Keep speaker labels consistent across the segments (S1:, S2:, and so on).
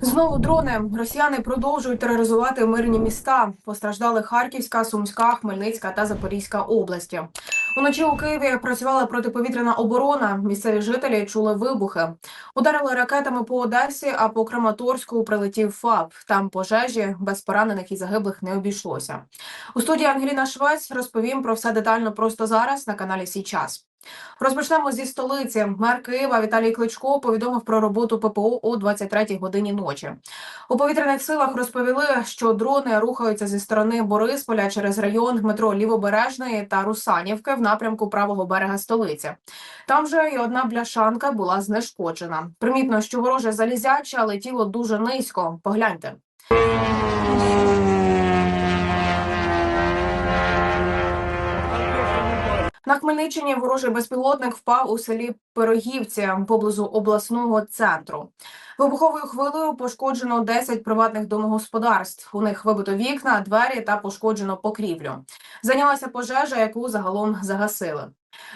S1: Знову дрони. Росіяни продовжують тероризувати мирні міста. Постраждали Харківська, Сумська, Хмельницька та Запорізька області. Уночі у Києві працювала протиповітряна оборона. Місцеві жителі чули вибухи. Ударили ракетами по Одесі, а по Краматорську прилетів ФАБ. Там пожежі без поранених і загиблих не обійшлося. У студії Ангеліна Швець розповім про все детально просто зараз на каналі Сій час. Розпочнемо зі столиці. Мер Києва Віталій Кличко повідомив про роботу ППО о 23-й годині ночі. У повітряних силах розповіли, що дрони рухаються зі сторони Борисполя через район метро Лівобережної та Русанівки в напрямку правого берега столиці. Там же і одна бляшанка була знешкоджена. Примітно, що вороже залізяче летіло дуже низько. Погляньте. На Хмельниччині ворожий безпілотник впав у селі Пирогівці поблизу обласного центру. Вибуховою хвилею пошкоджено 10 приватних домогосподарств. У них вибито вікна, двері та пошкоджено покрівлю. Зайнялася пожежа, яку загалом загасили.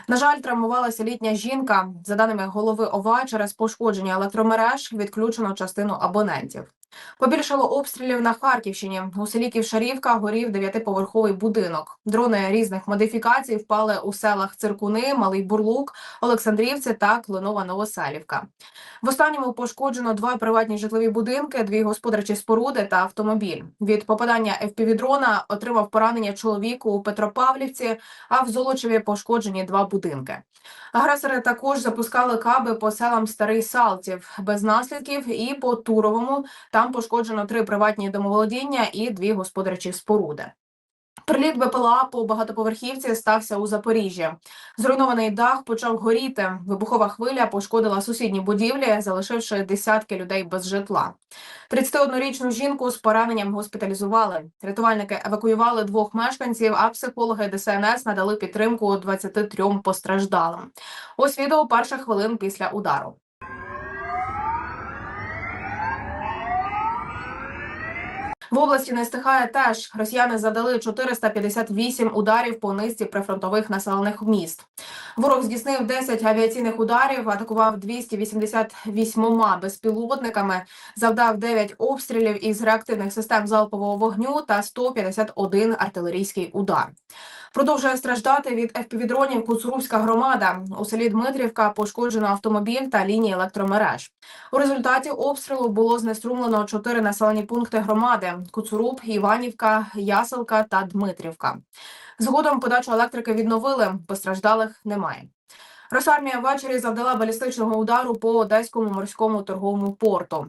S1: На жаль, травмувалася літня жінка. За даними голови ОВА, через пошкодження електромереж відключено частину абонентів. Побільшало обстрілів на Харківщині. У селі Ківшарівка горів дев'ятиповерховий будинок. Дрони різних модифікацій впали у селах Циркуни, Малий Бурлук, Олександрівці та Клинова Новоселівка. В останньому пошкоджено два приватні житлові будинки, дві господарчі споруди та автомобіль. Від попадання FPV-дрона отримав поранення чоловіку у Петропавлівці, а в Золочеві пошкоджені два будинки. Агресори також запускали каби по селам Старий Салтів без наслідків і по Туровому. Там пошкоджено три приватні домоволодіння і дві господарчі споруди. Приліт БПЛА по багатоповерхівці стався у Запоріжжі. Зруйнований дах почав горіти. Вибухова хвиля пошкодила сусідні будівлі, залишивши десятки людей без житла. 31-річну жінку з пораненням госпіталізували. Рятувальники евакуювали двох мешканців, а психологи ДСНС надали підтримку 23 постраждалим. Ось відео перших хвилин після удару. В області не стихає теж. Росіяни завдали 458 ударів по низці прифронтових населених міст. Ворог здійснив 10 авіаційних ударів, атакував 288 безпілотниками, завдав 9 обстрілів із реактивних систем залпового вогню та 151 артилерійський удар. Продовжує страждати від Куцурубська громада. У селі Дмитрівка пошкоджено автомобіль та лінії електромереж. У результаті обстрілу було знеструмлено чотири населені пункти громади: Куцуруб, Іванівка, Яселка та Дмитрівка. Згодом подачу електрики відновили. Постраждалих немає. Росармія ввечері завдала балістичного удару по одеському морському торговому порту.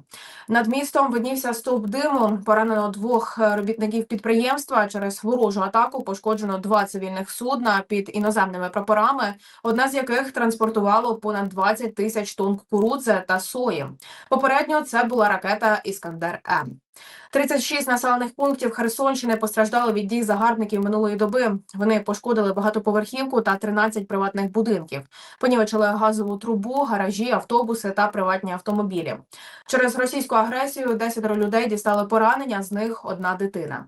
S1: Над містом виднівся стовп диму. Поранено двох робітників підприємства. Через ворожу атаку пошкоджено два цивільних судна під іноземними прапорами, одна з яких транспортувало понад 20 тисяч тонн кукурудзи та сої. Попередньо це була ракета Іскандер М. 36 населених пунктів Херсонщини постраждали від дій загарбників минулої доби. Вони пошкодили багатоповерхівку та 13 приватних будинків. Понівечили газову трубу, гаражі, автобуси та приватні автомобілі. Через російську агресію 10 людей дістали поранення, з них одна дитина.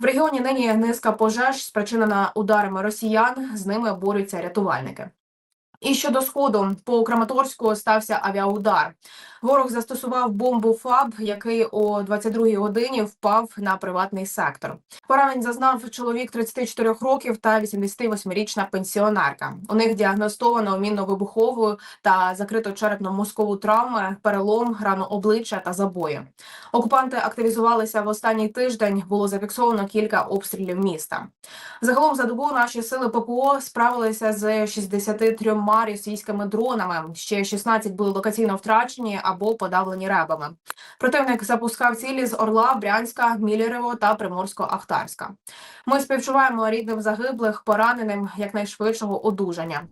S1: В регіоні нині низка пожеж, спричинена ударами росіян. З ними борються рятувальники. І щодо сходу по Краматорську стався авіаудар. Ворог застосував бомбу ФАБ, який о 22-й годині впав на приватний сектор. Поранень зазнав чоловік 34 років та 88-річна пенсіонерка. У них діагностовано мінно-вибухову та закрито черепно-мозкову травми, перелом, рану обличчя та забої. Окупанти активізувалися в останній тиждень. Було зафіксовано кілька обстрілів міста. Загалом за добу наші сили ППО справилися з 63 російськими дронами. Ще 16 були локаційно втрачені або подавлені ребами. Противник запускав цілі з Орла, Брянська, Мілєрево та Приморсько-Ахтарська. Ми співчуваємо рідним загиблих, пораненим якнайшвидшого одужання.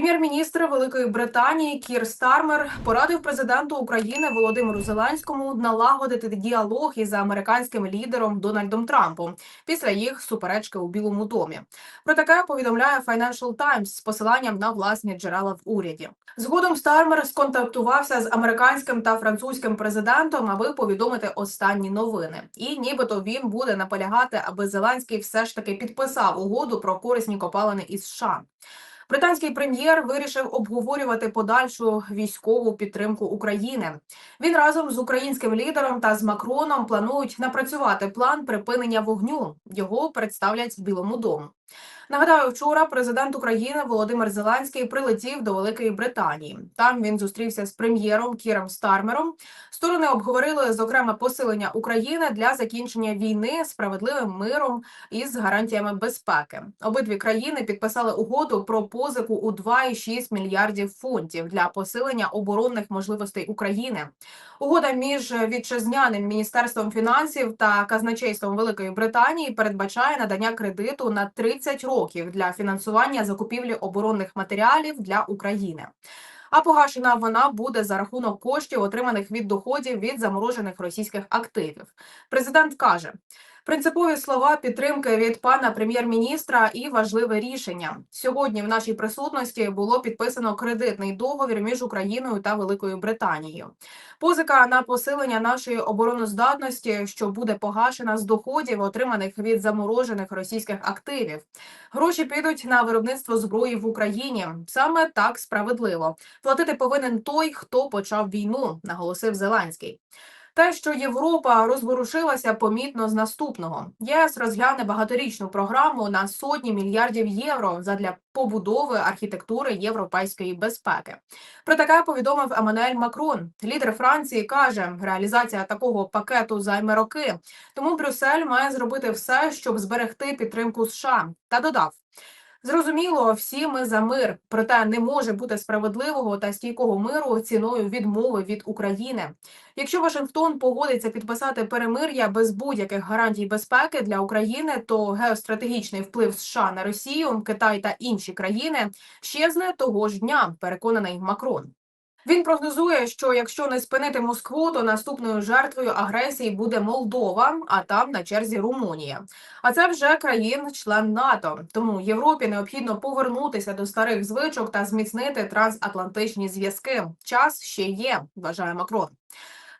S1: Прем'єр-міністр Великої Британії Кір Стармер порадив президенту України Володимиру Зеленському налагодити діалог із американським лідером Дональдом Трампом після їх суперечки у Білому домі. Про таке повідомляє Financial Times з посиланням на власні джерела в уряді. Згодом Стармер сконтактувався з американським та французьким президентом, аби повідомити останні новини. І нібито він буде наполягати, аби Зеленський все ж таки підписав угоду про корисні копалини із США. Британський прем'єр вирішив обговорювати подальшу військову підтримку України. Він разом з українським лідером та з Макроном планують напрацювати план припинення вогню. Його представлять Білому дому. Нагадаю, вчора президент України Володимир Зеленський прилетів до Великої Британії. Там він зустрівся з прем'єром Кіром Стармером. Сторони обговорили зокрема посилення України для закінчення війни справедливим миром із гарантіями безпеки. Обидві країни підписали угоду про позику у 2,6 мільярдів фунтів для посилення оборонних можливостей України. Угода між вітчизняним міністерством фінансів та казначейством Великої Британії передбачає надання кредиту на 30 років для фінансування закупівлі оборонних матеріалів для України. А погашена вона буде за рахунок коштів, отриманих від доходів від заморожених російських активів. Президент каже. Принципові слова підтримки від пана прем'єр-міністра і важливе рішення сьогодні. В нашій присутності було підписано кредитний договір між Україною та Великою Британією. Позика на посилення нашої обороноздатності, що буде погашена з доходів, отриманих від заморожених російських активів. Гроші підуть на виробництво зброї в Україні. Саме так справедливо. Платити повинен той, хто почав війну, наголосив Зеленський. Те, що Європа розворушилася помітно з наступного, ЄС розгляне багаторічну програму на сотні мільярдів євро задля побудови архітектури європейської безпеки. Про таке повідомив Еммануель Макрон. Лідер Франції каже, реалізація такого пакету займе роки. Тому Брюссель має зробити все, щоб зберегти підтримку США. Та додав. Зрозуміло, всі ми за мир, проте не може бути справедливого та стійкого миру ціною відмови від України. Якщо Вашингтон погодиться підписати перемир'я без будь-яких гарантій безпеки для України, то геостратегічний вплив США на Росію, Китай та інші країни щезне того ж дня. Переконаний Макрон. Він прогнозує, що якщо не спинити Москву, то наступною жертвою агресії буде Молдова, а там на черзі Румунія. А це вже країн-член НАТО. Тому Європі необхідно повернутися до старих звичок та зміцнити трансатлантичні зв'язки. Час ще є, вважає Макрон.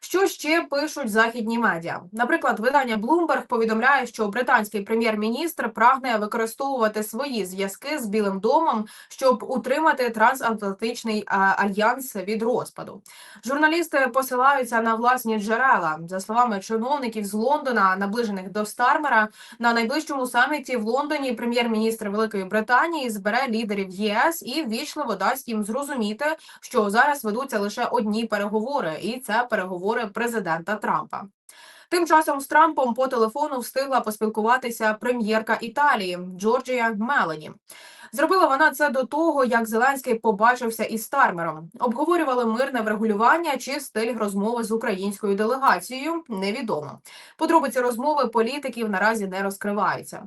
S1: Що ще пишуть західні медіа? Наприклад, видання Bloomberg повідомляє, що британський прем'єр-міністр прагне використовувати свої зв'язки з Білим домом, щоб утримати трансатлантичний альянс від розпаду. Журналісти посилаються на власні джерела за словами чиновників з Лондона, наближених до Стармера. На найближчому саміті в Лондоні прем'єр-міністр Великої Британії збере лідерів ЄС і ввічливо дасть їм зрозуміти, що зараз ведуться лише одні переговори, і це переговори президента Трампа. Тим часом з Трампом по телефону встигла поспілкуватися прем'єрка Італії Джорджія Мелані. Зробила вона це до того, як Зеленський побачився із Стармером. Обговорювали мирне врегулювання чи стиль розмови з українською делегацією. Невідомо. Подробиці розмови політиків наразі не розкриваються.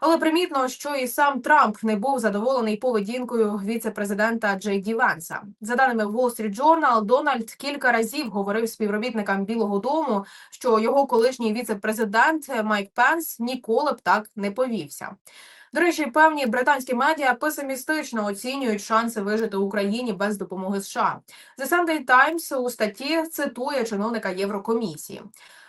S1: Але примітно, що і сам Трамп не був задоволений поведінкою віце-президента Джей Ді Венса. За даними Wall Street Journal, Дональд кілька разів говорив співробітникам Білого Дому, що його колишній віце-президент Майк Пенс ніколи б так не повівся. До речі, певні британські медіа песимістично оцінюють шанси вижити в Україні без допомоги США. The Sunday Times у статті цитує чиновника Єврокомісії.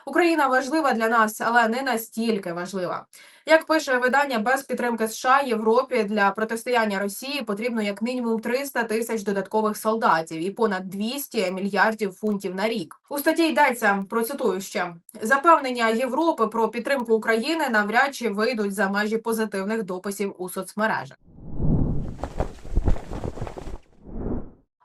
S1: Україна важлива для нас, але не настільки важлива. Як пише видання без підтримки США Європі для протистояння Росії потрібно як мінімум 300 тисяч додаткових солдатів і понад 200 мільярдів фунтів на рік. У статті йдеться процитую ще запевнення Європи про підтримку України навряд чи вийдуть за межі позитивних дописів у соцмережах.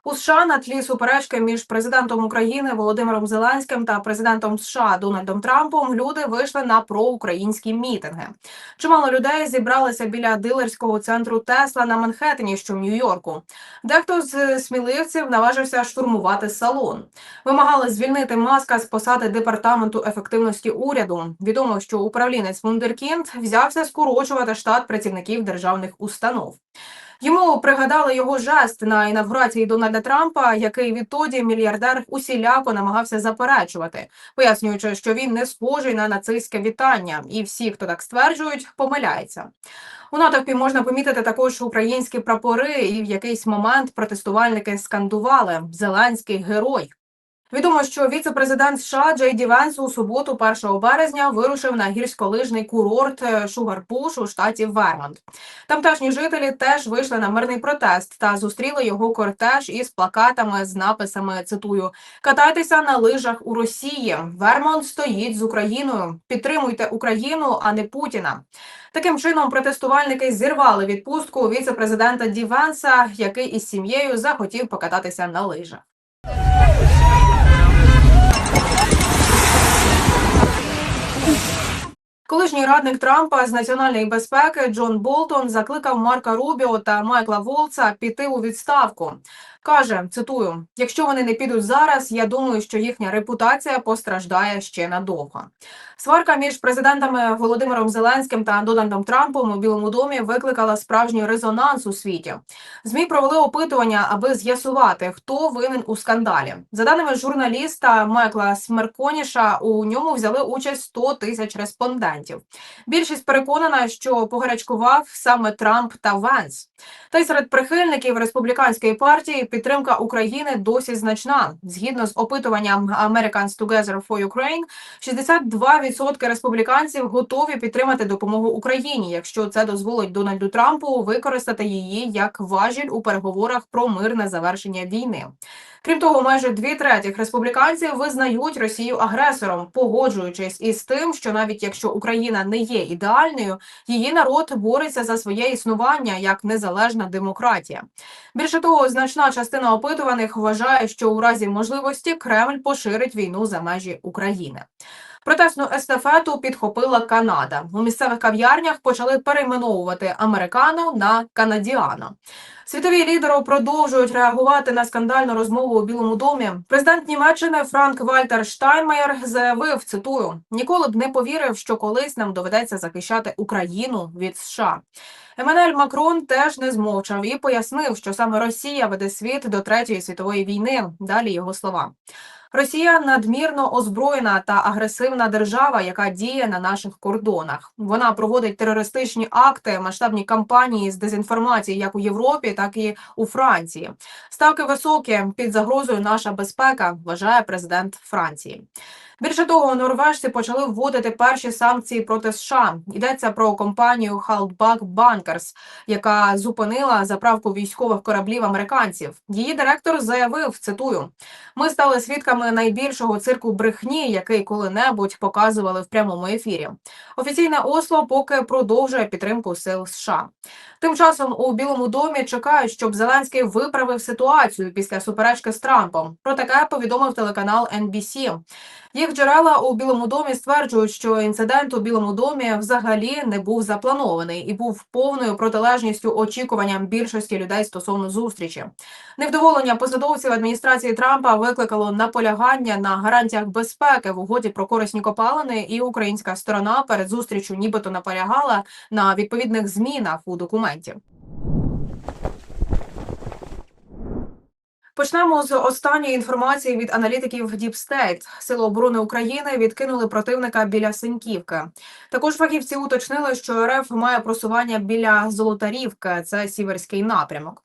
S1: У США на тлі суперечки між президентом України Володимиром Зеленським та президентом США Дональдом Трампом люди вийшли на проукраїнські мітинги. Чимало людей зібралися біля дилерського центру Тесла на Манхеттені, що в Нью-Йорку. Дехто з сміливців наважився штурмувати салон. Вимагали звільнити маска з посади департаменту ефективності уряду. Відомо, що управлінець Вундеркінд взявся скорочувати штат працівників державних установ. Йому пригадали його жест на інавгурації Дональда Трампа, який відтоді мільярдер усіляко намагався заперечувати, пояснюючи, що він не схожий на нацистське вітання, і всі, хто так стверджують, помиляється. У натовпі можна помітити також українські прапори, і в якийсь момент протестувальники скандували Зеленський герой. Відомо, що віце-президент США Джей Ді Венс у суботу, 1 березня, вирушив на гірськолижний курорт е, Шугарпуш у штаті Вермонт. Тамтешні жителі теж вийшли на мирний протест та зустріли його кортеж із плакатами з написами: цитую: Катайтеся на лижах у Росії. Вермонт стоїть з Україною. Підтримуйте Україну, а не Путіна. Таким чином протестувальники зірвали відпустку віце-президента Ді Венса, який із сім'єю захотів покататися на лижах. Колишній радник Трампа з національної безпеки Джон Болтон закликав Марка Рубіо та Майкла Волца піти у відставку. Каже, цитую: якщо вони не підуть зараз, я думаю, що їхня репутація постраждає ще надовго. Сварка між президентами Володимиром Зеленським та Дональдом Трампом у Білому домі викликала справжній резонанс у світі. Змі провели опитування, аби з'ясувати, хто винен у скандалі. За даними журналіста Майкла Смерконіша, у ньому взяли участь 100 тисяч респондентів. Більшість переконана, що погарячкував саме Трамп та Венс. Та й серед прихильників республіканської партії підтримка України досі значна. Згідно з опитуванням Americans Together for Ukraine, 62% республіканців готові підтримати допомогу Україні, якщо це дозволить Дональду Трампу використати її як важіль у переговорах про мирне завершення війни. Крім того, майже дві третіх республіканців визнають Росію агресором, погоджуючись із тим, що навіть якщо Україна не є ідеальною, її народ бореться за своє існування як незалежна демократія. Більше того, значна частина опитуваних вважає, що у разі можливості Кремль поширить війну за межі України. Протестну естафету підхопила Канада. У місцевих кав'ярнях почали перейменовувати американо на канадіано. Світові лідери продовжують реагувати на скандальну розмову у Білому домі. Президент Німеччини Франк Вальтер Штайнмаєр заявив: цитую: ніколи б не повірив, що колись нам доведеться захищати Україну від США. Еммануель Макрон теж не змовчав і пояснив, що саме Росія веде світ до третьої світової війни. Далі його слова. Росія надмірно озброєна та агресивна держава, яка діє на наших кордонах. Вона проводить терористичні акти, масштабні кампанії з дезінформації як у Європі, так і у Франції. Ставки високі під загрозою наша безпека, вважає президент Франції. Більше того, норвежці почали вводити перші санкції проти США. Йдеться про компанію Haltbach Bankers, яка зупинила заправку військових кораблів американців. Її директор заявив: цитую: ми стали свідками найбільшого цирку брехні, який коли-небудь показували в прямому ефірі. Офіційне Осло поки продовжує підтримку сил США. Тим часом у Білому домі чекають, щоб Зеленський виправив ситуацію після суперечки з Трампом. Про таке повідомив телеканал NBC. Їх джерела у Білому домі стверджують, що інцидент у Білому домі взагалі не був запланований і був повною протилежністю очікуванням більшості людей стосовно зустрічі. Невдоволення посадовців адміністрації Трампа викликало наполягання на гарантіях безпеки в угоді про корисні копалини, і українська сторона перед зустрічю нібито наполягала на відповідних змінах у документі. Почнемо з останньої інформації від аналітиків State. Сили оборони України відкинули противника біля Синьківки. Також фахівці уточнили, що РФ має просування біля Золотарівки, це сіверський напрямок.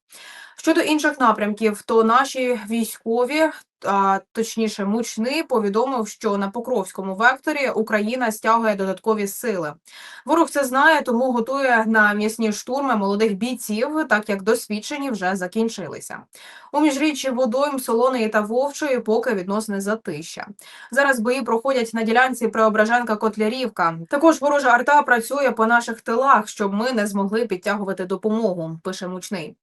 S1: Щодо інших напрямків, то наші військові, а точніше, мучний, повідомив, що на Покровському векторі Україна стягує додаткові сили. Ворог це знає, тому готує на м'ясні штурми молодих бійців, так як досвідчені вже закінчилися. У міжріччі водойм Солоної та Вовчої поки відносне затища. Зараз бої проходять на ділянці Преображенка Котлярівка. Також ворожа арта працює по наших тилах, щоб ми не змогли підтягувати допомогу. Пише мучний.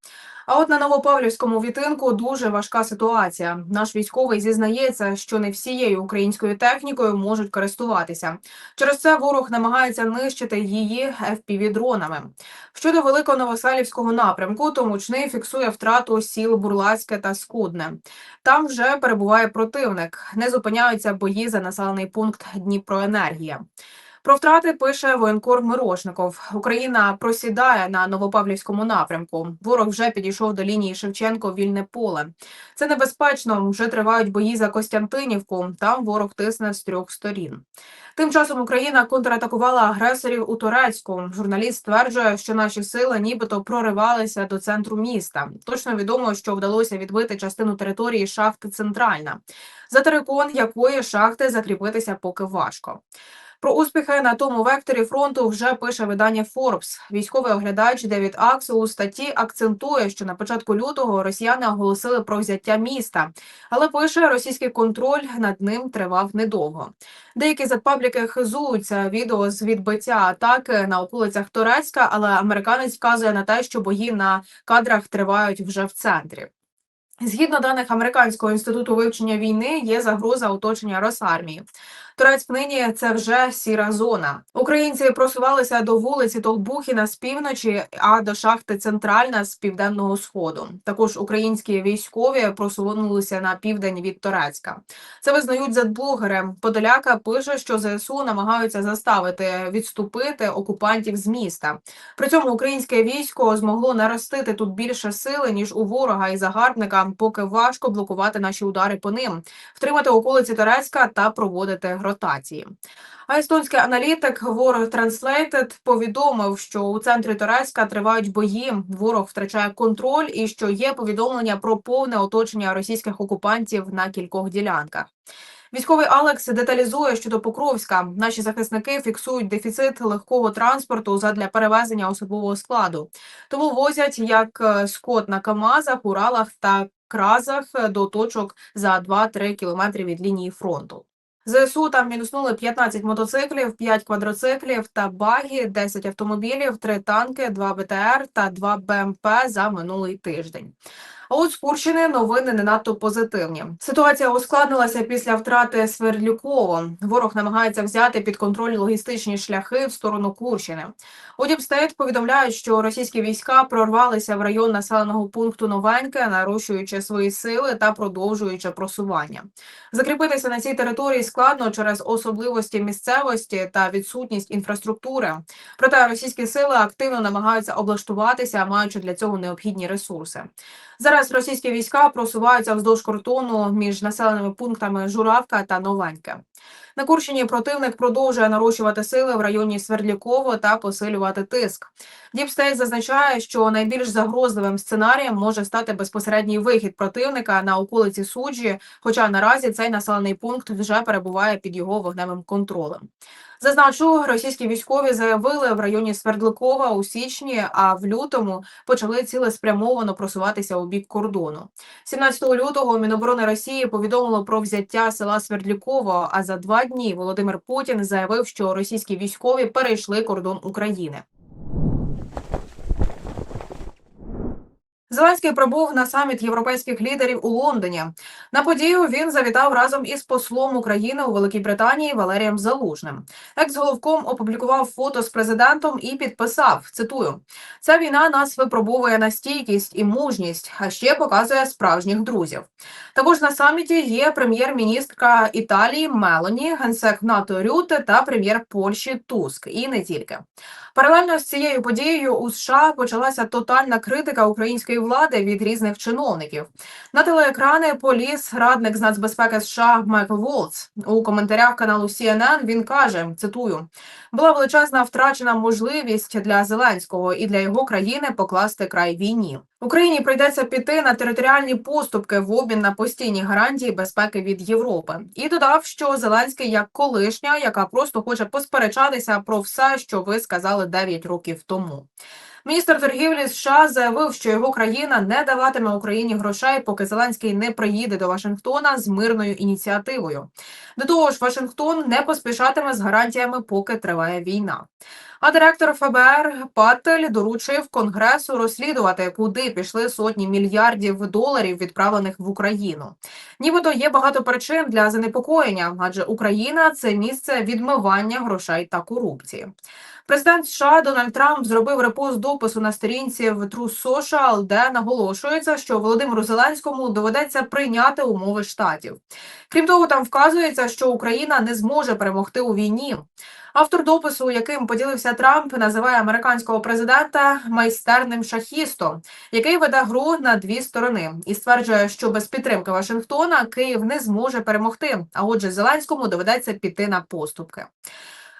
S1: А от на Новопавлівському вітинку дуже важка ситуація. Наш військовий зізнається, що не всією українською технікою можуть користуватися. Через це ворог намагається нищити її fpv дронами. Щодо великоновоселівського напрямку, то мучний фіксує втрату сіл Бурлацьке та Скудне. Там вже перебуває противник. Не зупиняються бої за населений пункт Дніпроенергія. Про втрати пише воєнкор Мирошников. Україна просідає на Новопавлівському напрямку. Ворог вже підійшов до лінії Шевченко. Вільне поле. Це небезпечно. Вже тривають бої за Костянтинівку. Там ворог тисне з трьох сторін. Тим часом Україна контратакувала агресорів у Турецьку. Журналіст стверджує, що наші сили нібито проривалися до центру міста. Точно відомо, що вдалося відбити частину території шахти Центральна, за терикон якої шахти закріпитися поки важко. Про успіхи на тому векторі фронту вже пише видання Forbes. Військовий оглядач Девід Аксел у статті акцентує, що на початку лютого росіяни оголосили про взяття міста, але пише, російський контроль над ним тривав недовго. Деякі задпабліки хизуються відео з відбиття атаки на околицях Турецька, але американець вказує на те, що бої на кадрах тривають вже в центрі. Згідно даних Американського інституту вивчення війни, є загроза оточення Росармії. Турецьк нині це вже сіра зона. Українці просувалися до вулиці Толбухіна з півночі, а до шахти Центральна з південного сходу. Також українські військові просунулися на південь від Турецька. Це визнають задблогери. Подоляка пише, що ЗСУ намагаються заставити відступити окупантів з міста. При цьому українське військо змогло наростити тут більше сили ніж у ворога і загарбника, поки важко блокувати наші удари по ним, втримати околиці Турецька та проводити ротації. А естонський аналітик War Translated повідомив, що у центрі Турецька тривають бої. Ворог втрачає контроль і що є повідомлення про повне оточення російських окупантів на кількох ділянках. Військовий Алекс деталізує щодо Покровська. Наші захисники фіксують дефіцит легкого транспорту задля перевезення особового складу. Тому возять як е, скот на Камазах, Уралах та кразах до точок за 2-3 кілометри від лінії фронту. ЗСУ там мінуснули 15 мотоциклів, 5 квадроциклів та баги, 10 автомобілів, 3 танки, 2 БТР та 2 БМП за минулий тиждень. А от Курщини новини не надто позитивні. Ситуація ускладнилася після втрати Свердлюково. Ворог намагається взяти під контроль логістичні шляхи в сторону Курщини. У Діпстейт повідомляють, що російські війська прорвалися в район населеного пункту Новеньке, нарощуючи свої сили та продовжуючи просування. Закріпитися на цій території складно через особливості місцевості та відсутність інфраструктури. Проте російські сили активно намагаються облаштуватися, маючи для цього необхідні ресурси. Зараз російські війська просуваються вздовж кордону між населеними пунктами Журавка та Новеньке. На Курщині противник продовжує нарощувати сили в районі Свердліково та посилювати тиск. Діпстейт зазначає, що найбільш загрозливим сценарієм може стати безпосередній вихід противника на околиці суджі. Хоча наразі цей населений пункт вже перебуває під його вогневим контролем. Зазначу, російські військові заявили в районі Свердликова у січні, а в лютому почали цілеспрямовано просуватися у бік кордону. 17 лютого Міноборони Росії повідомило про взяття села Свердліково. А за два дні Володимир Путін заявив, що російські військові перейшли кордон України. Зеленський прибув на саміт європейських лідерів у Лондоні. На подію він завітав разом із послом України у Великій Британії Валерієм Залужним. Екс-головком опублікував фото з президентом і підписав: цитую: ця війна нас випробовує на стійкість і мужність, а ще показує справжніх друзів. Також на саміті є прем'єр-міністрка Італії Мелоні, генсек НАТО Рюте та прем'єр Польщі Туск. І не тільки. Паралельно з цією подією у США почалася тотальна критика української влади від різних чиновників. На телеекрани поліз радник з нацбезпеки США Майкл Волц. У коментарях каналу CNN він каже: цитую: була величезна втрачена можливість для Зеленського і для його країни покласти край війні. Україні прийдеться піти на територіальні поступки в обмін на постійні гарантії безпеки від Європи. І додав, що Зеленський як колишня, яка просто хоче посперечатися про все, що ви сказали 9 років тому. Міністр торгівлі США заявив, що його країна не даватиме Україні грошей, поки Зеленський не приїде до Вашингтона з мирною ініціативою. До того ж, Вашингтон не поспішатиме з гарантіями, поки триває війна. А директор ФБР Паттель доручив Конгресу розслідувати, куди пішли сотні мільярдів доларів, відправлених в Україну. Нібито є багато причин для занепокоєння, адже Україна це місце відмивання грошей та корупції. Президент США Дональд Трамп зробив репост допису на сторінці в True Social, де наголошується, що Володимиру Зеленському доведеться прийняти умови штатів. Крім того, там вказується, що Україна не зможе перемогти у війні. Автор допису, яким поділився Трамп, називає американського президента майстерним шахістом, який веде гру на дві сторони, і стверджує, що без підтримки Вашингтона Київ не зможе перемогти. А отже, Зеленському доведеться піти на поступки.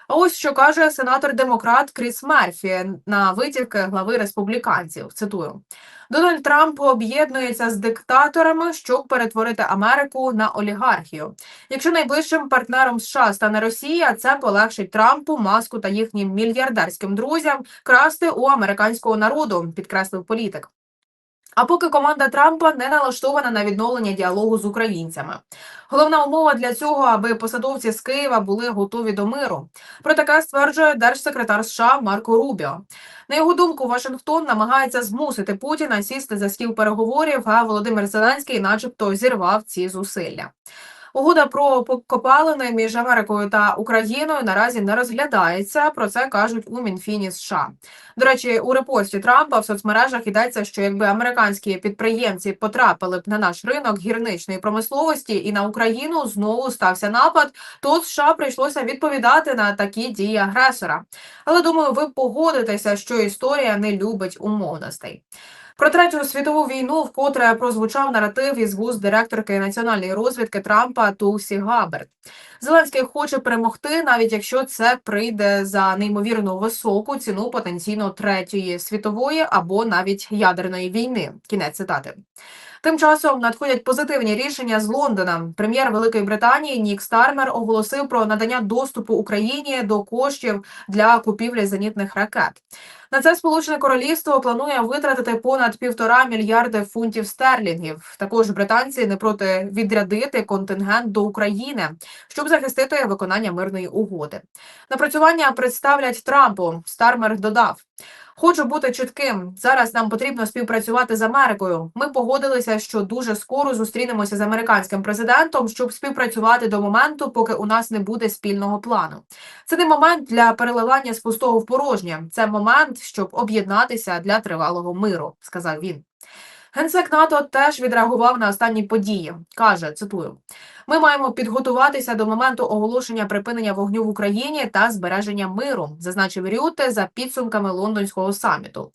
S1: А ось що каже сенатор демократ Кріс Мерфі на витівки глави республіканців. Цитую: Дональд Трамп об'єднується з диктаторами, щоб перетворити Америку на олігархію. Якщо найближчим партнером США стане Росія, це полегшить Трампу, маску та їхнім мільярдерським друзям красти у американського народу, підкреслив політик. А поки команда Трампа не налаштована на відновлення діалогу з українцями. Головна умова для цього, аби посадовці з Києва були готові до миру. Про таке стверджує держсекретар США Марко Рубіо. На його думку, Вашингтон намагається змусити Путіна сісти за стіл переговорів, а Володимир Зеленський, начебто, зірвав ці зусилля. Угода про копалини між Америкою та Україною наразі не розглядається. Про це кажуть у Мінфіні США. До речі, у репості Трампа в соцмережах йдеться, що якби американські підприємці потрапили б на наш ринок гірничної промисловості і на Україну знову стався напад, то США прийшлося відповідати на такі дії агресора. Але думаю, ви погодитеся, що історія не любить умовностей. Про третю світову війну вкотре прозвучав наратив із вуз директорки національної розвідки Трампа Тулсі Габерт. Зеленський хоче перемогти, навіть якщо це прийде за неймовірно високу ціну потенційно третьої світової або навіть ядерної війни. Кінець цитати. Тим часом надходять позитивні рішення з Лондона. Прем'єр Великої Британії Нік Стармер оголосив про надання доступу Україні до коштів для купівлі зенітних ракет. На це сполучене королівство планує витратити понад півтора мільярди фунтів стерлінгів. Також британці не проти відрядити контингент до України, щоб захистити виконання мирної угоди. Напрацювання представлять Трампу. Стармер додав. Хочу бути чітким. Зараз нам потрібно співпрацювати з Америкою. Ми погодилися, що дуже скоро зустрінемося з американським президентом, щоб співпрацювати до моменту, поки у нас не буде спільного плану. Це не момент для переливання з пустого в порожнє. Це момент, щоб об'єднатися для тривалого миру, сказав він. Генсек НАТО теж відреагував на останні події. каже цитую: ми маємо підготуватися до моменту оголошення припинення вогню в Україні та збереження миру, зазначив Рюте за підсумками лондонського саміту.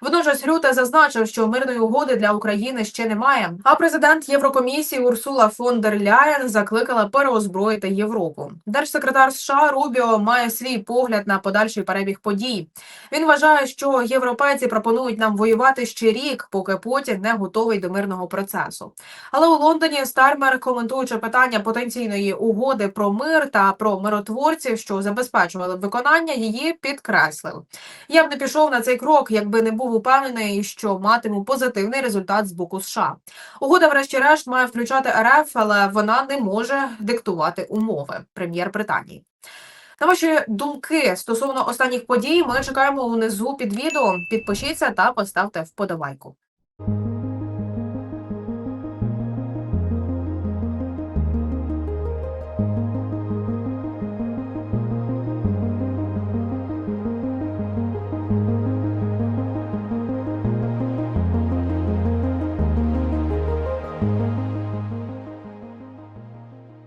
S1: Водночас Рюте зазначив, що мирної угоди для України ще немає. А президент Єврокомісії Урсула фон дер Ляєн закликала переозброїти Європу. Держсекретар США Рубіо має свій погляд на подальший перебіг подій. Він вважає, що європейці пропонують нам воювати ще рік, поки Путін не готовий до мирного процесу. Але у Лондоні Стармер, коментуючи питання потенційної угоди про мир та про миротворців, що забезпечували виконання, її підкреслив. Я б не пішов на цей крок, якби не був упевнений, що матиму позитивний результат з боку США. Угода, врешті-решт, має включати РФ, але вона не може диктувати умови. Прем'єр Британії. На ваші думки стосовно останніх подій ми чекаємо внизу під відео. Підпишіться та поставте вподобайку.